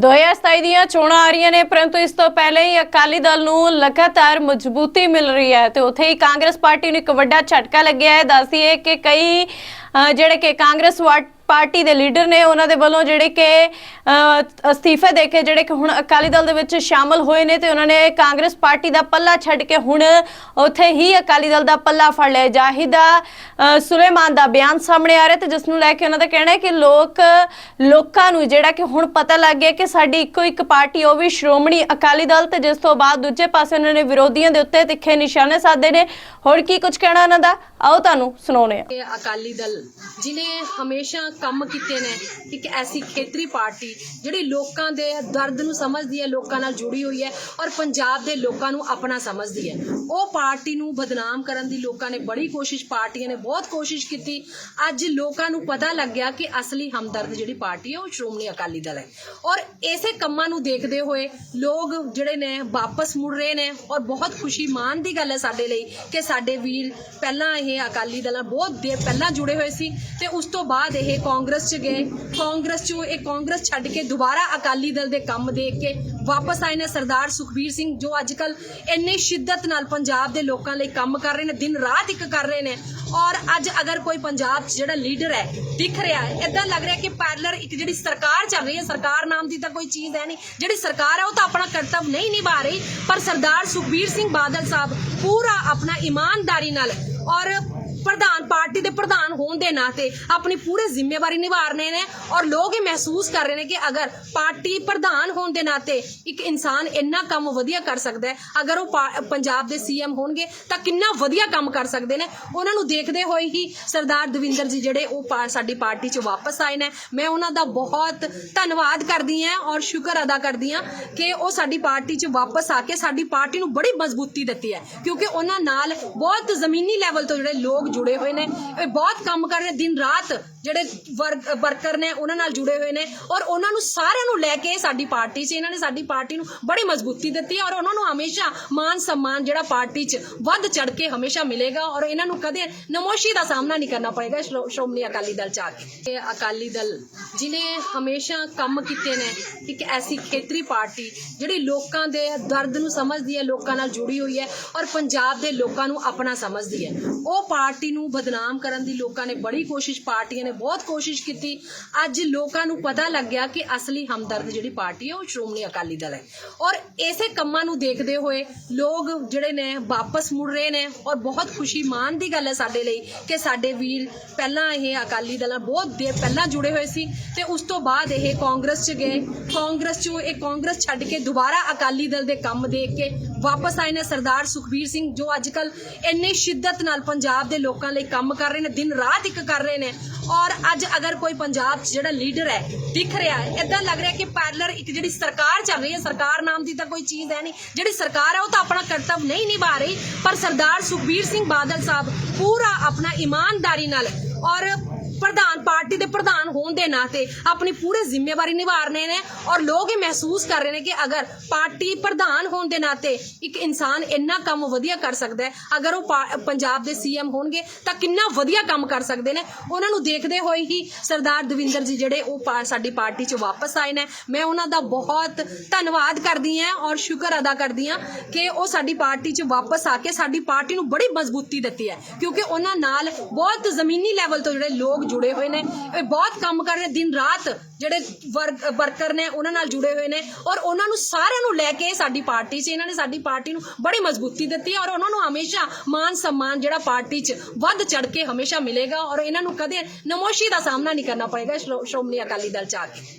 2027 ਦੀਆਂ ਚੋਣਾਂ ਆ ਰਹੀਆਂ ਨੇ, ਪਰੰਤੂ ਇਸ ਤੋਂ ਪਹਿਲੇ ਹੀ ਅਕਾਲੀ ਦਲ ਨੂੰ ਲਗਾਤਾਰ ਮਜ਼ਬੂਤੀ ਮਿਲ ਰਹੀ ਹੈ ਤੇ ਉੱਥੇ ਹੀ ਕਾਂਗਰਸ ਪਾਰਟੀ ਨੂੰ ਇੱਕ ਵੱਡਾ ਝਟਕਾ ਲੱਗਿਆ ਹੈ। ਦੱਸਦੀਏ ਕਿ ਕਈ ਜਿਹੜੇ ਕਿ ਕਾਂਗਰਸ ਵਾ- ਪਾਰਟੀ ਦੇ ਲੀਡਰ ਨੇ ਉਹਨਾਂ ਦੇ ਵੱਲੋਂ ਜਿਹੜੇ ਕਿ ਅਸਤੀਫੇ ਦੇ ਕੇ ਜਿਹੜੇ ਕਿ ਹੁਣ ਅਕਾਲੀ ਦਲ ਦੇ ਵਿੱਚ ਸ਼ਾਮਲ ਹੋਏ ਨੇ ਤੇ ਉਹਨਾਂ ਨੇ ਕਾਂਗਰਸ ਪਾਰਟੀ ਦਾ ਪੱਲਾ ਛੱਡ ਕੇ ਹੁਣ ਉੱਥੇ ਹੀ ਅਕਾਲੀ ਦਲ ਦਾ ਪੱਲਾ ਫੜ ਲਿਆ। ਜਾਹਿਦਾ ਸੁਲੇਮਾਨ ਦਾ ਬਿਆਨ ਸਾਹਮਣੇ ਆ ਰਿਹਾ ਤੇ ਜਿਸ ਨੂੰ ਲੈ ਕੇ ਉਹਨਾਂ ਦਾ ਕਹਿਣਾ ਹੈ ਕਿ ਲੋਕ, ਲੋਕਾਂ ਨੂੰ ਜਿਹੜਾ ਕਿ ਹੁਣ ਪਤਾ ਲੱਗ ਗਿਆ ਕਿ ਸਾਡੀ ਇੱਕੋ ਇੱਕ ਪਾਰਟੀ, ਉਹ ਵੀ ਸ਼੍ਰੋਮਣੀ ਅਕਾਲੀ ਦਲ ਤੇ ਜਿਸ ਤੋਂ ਬਾਅਦ ਦੂਜੇ ਪਾਸੇ ਉਹਨਾਂ ਨੇ ਵਿਰੋਧੀਆਂ ਦੇ ਉੱਤੇ ਤਿੱਖੇ ਨਿਸ਼ਾਨੇ ਸਾਧੇ ਨੇ। ਹੋਰ ਕੀ ਕੁਝ ਕਹਿਣਾ ਉਹਨਾਂ ਦਾ? ਆਓ ਤੁਹਾਨੂੰ ਸੁਣਾਉਣੇ ਆ ਇਹ ਅਕਾਲੀ ਦਲ ਜਿਨੇ ਹਮੇਸ਼ਾ ਕੰਮ ਕੀਤੇ ਨੇ, ਇੱਕ ਐਸੀ ਖੇਤਰੀ ਪਾਰਟੀ ਜਿਹੜੀ ਲੋਕਾਂ ਦੇ ਦਰਦ ਨੂੰ ਸਮਝਦੀ ਹੈ, ਲੋਕਾਂ ਨਾਲ ਜੁੜੀ ਹੋਈ ਹੈ ਔਰ ਪੰਜਾਬ ਦੇ ਲੋਕਾਂ ਨੂੰ ਆਪਣਾ ਸਮਝਦੀ ਹੈ। ਉਹ ਪਾਰਟੀ ਨੂੰ ਬਦਨਾਮ ਕਰਨ ਦੀ ਲੋਕਾਂ ਨੇ ਬੜੀ ਕੋਸ਼ਿਸ਼, ਪਾਰਟੀਆਂ ਨੇ ਬਹੁਤ ਕੋਸ਼ਿਸ਼ ਕੀਤੀ। ਅੱਜ ਲੋਕਾਂ ਨੂੰ ਪਤਾ ਲੱਗਿਆ ਕਿ ਅਸਲੀ ਹਮਦਰਦ ਜਿਹੜੀ ਪਾਰਟੀ ਹੈ, ਉਹ ਸ਼੍ਰੋਮਣੀ ਅਕਾਲੀ ਦਲ ਹੈ। ਔਰ ਇਸੇ ਕੰਮਾਂ ਨੂੰ ਦੇਖਦੇ ਹੋਏ ਲੋਕ ਜਿਹੜੇ ਨੇ ਵਾਪਸ ਮੁੜ ਰਹੇ ਨੇ ਔਰ ਬਹੁਤ ਖੁਸ਼ੀ ਮਾਣ ਦੀ ਗੱਲ ਹੈ ਸਾਡੇ ਲਈ ਕਿ ਸਾਡੇ ਵੀਰ ਪਹਿਲਾਂ ਇਹ ਅਕਾਲੀ ਦਲ ਬਹੁਤ ਦੇਰ ਪਹਿਲਾਂ ਜੁੜੇ ਹੋਏ ਸੀ ਤੇ ਉਸ ਤੋਂ ਬਾਅਦ ਇਹ ਕਾਂਗਰਸ ਚ ਗਏ। ਕਾਂਗਰਸ ਚੋਂ ਇਹ ਕਾਂਗਰਸ ਛੱਡ ਕੇ ਦੁਬਾਰਾ ਅਕਾਲੀ ਦਲ ਦੇ ਕੰਮ ਦੇਖ ਕੇ ਵਾਪਸ ਆਏ ਨੇ ਸਰਦਾਰ ਸੁਖਬੀਰ ਸਿੰਘ, ਜੋ ਅੱਜ ਕੱਲ ਇੰਨੀ ਸ਼ਿੱਦਤ ਨਾਲ ਪੰਜਾਬ ਦੇ ਲੋਕਾਂ ਲਈ ਕੰਮ ਕਰ ਰਹੇ ਨੇ, ਦਿਨ ਰਾਤ ਇੱਕ ਕਰ ਰਹੇ ਨੇ। ਔਰ ਅੱਜ ਅਗਰ ਕੋਈ ਪੰਜਾਬ 'ਚ ਜਿਹੜਾ ਲੀਡਰ ਹੈ, ਦਿਖ ਰਿਹਾ ਹੈ ਇਦਾਂ ਲੱਗ ਰਿਹਾ ਕਿ ਪੈਰਲਰ ਇੱਕ ਜਿਹੜੀ ਸਰਕਾਰ ਚੱਲ ਰਹੀ ਹੈ, ਸਰਕਾਰ ਨਾਮ ਦੀ ਤਾਂ ਕੋਈ ਚੀਜ਼ ਹੈ ਨਹੀਂ। ਜਿਹੜੀ ਸਰਕਾਰ ਹੈ, ਉਹ ਤਾਂ ਆਪਣਾ ਕਰਤੱਵ ਨਹੀਂ ਨਿਭਾ ਰਹੀ। ਪਰ ਸਰਦਾਰ ਸੁਖਬੀਰ ਸਿੰਘ ਬਾਦਲ ਸਾਹਿਬ ਪੂਰਾ ਆਪਣਾ ਇਮਾਨਦਾਰੀ ਨਾਲ ਔਰ ਪ੍ਰਧਾਨ ਪਾਰਟੀ ਦੇ ਪ੍ਰਧਾਨ ਹੋਣ ਦੇ ਨਾਤੇ ਆਪਣੀ ਪੂਰੀ ਜ਼ਿੰਮੇਵਾਰੀ ਨਿਭਾ ਰਹੇ ਨੇ ਔਰ ਲੋਕ ਇਹ ਮਹਿਸੂਸ ਕਰ ਰਹੇ ਨੇ ਕਿ ਅਗਰ ਪਾਰਟੀ ਪ੍ਰਧਾਨ ਹੋਣ ਦੇ ਨਾਤੇ ਇੱਕ ਇਨਸਾਨ ਇੰਨਾ ਕੰਮ ਵਧੀਆ ਕਰ ਸਕਦਾ ਹੈ, ਅਗਰ ਉਹ ਪੰਜਾਬ ਦੇ ਸੀਐਮ ਹੋਣਗੇ ਤਾਂ ਕਿੰਨਾ ਵਧੀਆ ਕੰਮ ਕਰ ਸਕਦੇ ਨੇ। ਉਹਨਾਂ ਨੂੰ ਦੇਖਦੇ ਹੋਏ ਹੀ ਸਰਦਾਰ ਦਵਿੰਦਰ ਜੀ ਜਿਹੜੇ ਉਹ ਸਾਡੀ ਪਾਰਟੀ 'ਚ ਵਾਪਸ ਆਏ ਨੇ। ਮੈਂ ਉਹਨਾਂ ਦਾ ਬਹੁਤ ਧੰਨਵਾਦ ਕਰਦੀ ਹਾਂ ਔਰ ਸ਼ੁਕਰ ਅਦਾ ਕਰਦੀ ਹਾਂ ਕਿ ਉਹ ਸਾਡੀ ਪਾਰਟੀ 'ਚ ਵਾਪਸ ਆ ਕੇ ਸਾਡੀ ਪਾਰਟੀ ਨੂੰ ਬੜੀ ਮਜ਼ਬੂਤੀ ਦਿੱਤੀ ਹੈ। ਕਿਉਂਕਿ ਉਹਨਾਂ ਨਾਲ ਬਹੁਤ ਜ਼ਮੀਨੀ ਲੈਵਲ ਤੋਂ ਜਿਹੜੇ ਲੋਕ ਜੁੜੇ ਹੋਏ ਨੇ। ਇਹ ਬਹੁਤ ਕੰਮ ਕਰ ਰਹੇ ਦਿਨ ਰਾਤ ਜਿਹੜੇ ਵਰਕ- ਵਰਕਰ ਨੇ, ਉਹਨਾਂ ਨਾਲ ਜੁੜੇ ਹੋਏ ਨੇ ਔਰ ਉਹਨਾਂ ਨੂੰ ਸਾਰਿਆਂ ਨੂੰ ਲੈ ਕੇ ਸਾਡੀ ਪਾਰਟੀ 'ਚ ਇਹਨਾਂ ਨੇ ਸਾਡੀ ਪਾਰਟੀ ਨੂੰ ਬੜੀ ਮਜ਼ਬੂਤੀ ਦਿੱਤੀ ਔਰ ਉਹਨਾਂ ਨੂੰ ਹਮੇਸ਼ਾ ਮਾਨ ਸਨਮਾਨ ਜਿਹੜਾ ਪਾਰਟੀ 'ਚ ਵੱਧ ਚੜ ਕੇ ਹਮੇਸ਼ਾ ਮਿਲੇਗਾ ਔਰ ਇਹਨਾਂ ਨੂੰ ਕਦੇ ਨਮੋਸ਼ੀ ਦਾ ਸਾਹਮਣਾ ਨਹੀਂ ਕਰਨਾ ਪਏਗਾ। ਸ਼੍ਰੋਮਣੀ ਅਕਾਲੀ ਦਲ ਚ ਆ ਕੇ ਅਕਾਲੀ ਦਲ ਜਿਨੇ ਹਮੇਸ਼ਾ ਕੰਮ ਕੀਤੇ ਨੇ, ਇੱਕ ਐਸੀ ਖੇਤਰੀ ਪਾਰਟੀ ਜਿਹੜੀ ਲੋਕਾਂ ਦੇ ਦਰਦ ਨੂੰ ਸਮਝਦੀ ਹੈ, ਲੋਕਾਂ ਨਾਲ ਜੁੜੀ ਹੋਈ ਹੈ ਔਰ ਪੰਜਾਬ ਦੇ ਲੋਕਾਂ ਨੂੰ ਆਪਣਾ ਸਮਝਦੀ ਹੈ। ਉਹ ਪਾਰਟੀ ਨੂੰ ਬਦਨਾਮ ਕਰਨ ਦੀ ਲੋਕਾਂ ਨੇ ਬੜੀ ਕੋਸ਼ਿਸ਼ ਪਾਰਟੀਆਂ ਨੇ ਬਹੁਤ ਕੋਸ਼ਿਸ਼ ਕੀਤੀ। ਅੱਜ ਲੋਕਾਂ ਨੂੰ ਪਤਾ ਲੱਗ ਕਿ ਅਸਲੀ ਹਮਦਰਦ ਜਿਹੜੀ ਪਾਰਟੀ ਹੈ, ਉਹ ਸ਼੍ਰੋਮਣੀ ਅਕਾਲੀ ਦਲ ਹੈ। ਔਰ ਇਸੇ ਕੰਮਾਂ ਨੂੰ ਦੇਖਦੇ ਹੋਏ ਲੋਕ ਜਿਹੜੇ ਨੇ ਵਾਪਸ ਮੁੜ ਰਹੇ ਨੇ ਔਰ ਬਹੁਤ ਖੁਸ਼ੀ ਮਾਣ ਦੀ ਗੱਲ ਹੈ ਸਾਡੇ ਲਈ ਕਿ ਸਾਡੇ ਵੀਰ ਪਹਿਲਾਂ ਇਹ ਅਕਾਲੀ ਦਲ ਨਾਲ ਬਹੁਤ ਦੇਰ ਪਹਿਲਾਂ ਜੁੜੇ ਹੋਏ ਸੀ ਤੇ ਉਸ ਤੋਂ ਬਾਅਦ ਇਹ ਕਾਂਗਰਸ ਚ ਗਏ। ਕਾਂਗਰਸ ਚੋਂ ਇਹ ਕਾਂਗਰਸ ਛੱਡ ਕੇ ਦੁਬਾਰਾ ਅਕਾਲੀ ਦਲ ਦੇ ਕੰਮ ਦੇਖ ਕੇ ਵਾਪਸ ਆਏ ਨੇ ਸਰਦਾਰ ਸੁਖਬੀਰ ਸਿੰਘ, ਜੋ ਅੱਜ ਕੱਲ ਇੰਨੀ ਸ਼ਿੱਦਤ ਨਾਲ ਪੰਜਾਬ ਦੇ ਲੋਕਾਂ ਲਈ ਕੰਮ ਕਰ ਰਹੇ ਨੇ, ਦਿਨ ਰਾਤ ਇੱਕ ਕਰ ਰਹੇ ਨੇ। ਔਰ ਅੱਜ ਅਗਰ ਕੋਈ ਪੰਜਾਬ 'ਚ ਜਿਹੜਾ ਲੀਡਰ ਹੈ, ਦਿਖ ਰਿਹਾ ਹੈ ਇਦਾਂ ਲੱਗ ਰਿਹਾ ਕਿ ਪੈਰਲਰ ਇੱਕ ਜਿਹੜੀ ਸਰਕਾਰ ਚੱਲ ਰਹੀ ਹੈ, ਸਰਕਾਰ ਨਾਮ ਦੀ ਤਾਂ ਕੋਈ ਚੀਜ਼ ਹੈ ਨਹੀਂ। ਜਿਹੜੀ ਸਰਕਾਰ ਹੈ ਉਹ ਤਾਂ ਆਪਣਾ ਕਰਤੱਵ ਨਹੀਂ ਨਿਭਾ ਰਹੀ, ਪਰ ਸਰਦਾਰ ਸੁਖਬੀਰ ਸਿੰਘ ਬਾਦਲ ਸਾਹਿਬ ਪੂਰਾ ਆਪਣਾ ਇਮਾਨਦਾਰੀ ਨਾਲ ਔਰ ਪ੍ਰਧਾਨ ਪਾਰਟੀ ਦੇ ਪ੍ਰਧਾਨ ਹੋਣ ਦੇ ਨਾਤੇ ਆਪਣੀ ਪੂਰੀ ਜ਼ਿੰਮੇਵਾਰੀ ਨਿਭਾ ਰਹੇ ਨੇ ਔਰ ਲੋਕ ਇਹ ਮਹਿਸੂਸ ਕਰ ਰਹੇ ਨੇ ਕਿ ਅਗਰ ਪਾਰਟੀ ਪ੍ਰਧਾਨ ਹੋਣ ਦੇ ਨਾਤੇ ਇੱਕ ਇਨਸਾਨ ਇੰਨਾ ਕੰਮ ਵਧੀਆ ਕਰ ਸਕਦਾ ਹੈ, ਅਗਰ ਉਹ ਪਾ- ਪੰਜਾਬ ਦੇ ਸੀਐਮ ਹੋਣਗੇ ਤਾਂ ਕਿੰਨਾ ਵਧੀਆ ਕੰਮ ਕਰ ਸਕਦੇ ਨੇ। ਉਹਨਾਂ ਨੂੰ ਦੇਖਦੇ ਹੋਏ ਹੀ ਸਰਦਾਰ ਦਵਿੰਦਰ ਜੀ ਜਿਹੜੇ ਉਹ ਸਾਡੀ ਪਾਰਟੀ 'ਚ ਵਾਪਸ ਆਏ ਨੇ। ਮੈਂ ਉਹਨਾਂ ਦਾ ਬਹੁਤ ਧੰਨਵਾਦ ਕਰਦੀ ਹਾਂ ਔਰ ਸ਼ੁਕਰ ਅਦਾ ਕਰਦੀ ਹਾਂ ਕਿ ਉਹ ਸਾਡੀ ਪਾਰਟੀ 'ਚ ਵਾਪਸ ਆ ਕੇ ਸਾਡੀ ਪਾਰਟੀ ਨੂੰ ਬੜੀ ਮਜ਼ਬੂਤੀ ਦਿੱਤੀ ਹੈ। ਕਿਉਂਕਿ ਉਹਨਾਂ ਨਾਲ ਬਹੁਤ ਜ਼ਮੀਨੀ ਲੈਵਲ ਤੋਂ ਜਿਹੜੇ ਲੋਕ ਜੁੜੇ ਹੋਏ ਨੇ। ਇਹ ਬਹੁਤ ਕੰਮ ਕਰ ਰਹੇ ਦਿਨ ਰਾਤ ਜਿਹੜੇ ਵਰਕਰ ਨੇ, ਉਹਨਾਂ ਨਾਲ ਜੁੜੇ ਹੋਏ ਨੇ। ਔਰ ਉਹਨਾਂ ਨੂੰ ਸਾਰਿਆਂ ਨੂੰ ਲੈ ਕੇ ਸਾਡੀ ਪਾਰਟੀ 'ਚ ਇਹਨਾਂ ਨੇ ਸਾਡੀ ਪਾਰਟੀ ਨੂੰ ਬੜੀ ਮਜ਼ਬੂਤੀ ਦਿੱਤੀ ਔਰ ਉਹਨਾਂ ਨੂੰ ਹਮੇਸ਼ਾ ਮਾਨ ਸਨਮਾਨ ਜਿਹੜਾ ਪਾਰਟੀ 'ਚ ਵੱਧ ਚੜ ਕੇ ਹਮੇਸ਼ਾ ਮਿਲੇਗਾ। ਔਰ ਇਹਨਾਂ ਨੂੰ ਕਦੇ ਨਮੋਸ਼ੀ ਦਾ ਸਾਹਮਣਾ ਨਹੀਂ ਕਰਨਾ ਪਏਗਾ। ਸ਼੍ਰੋਮਣੀ ਅਕਾਲੀ ਦਲ ਚ ਆ ਕੇ।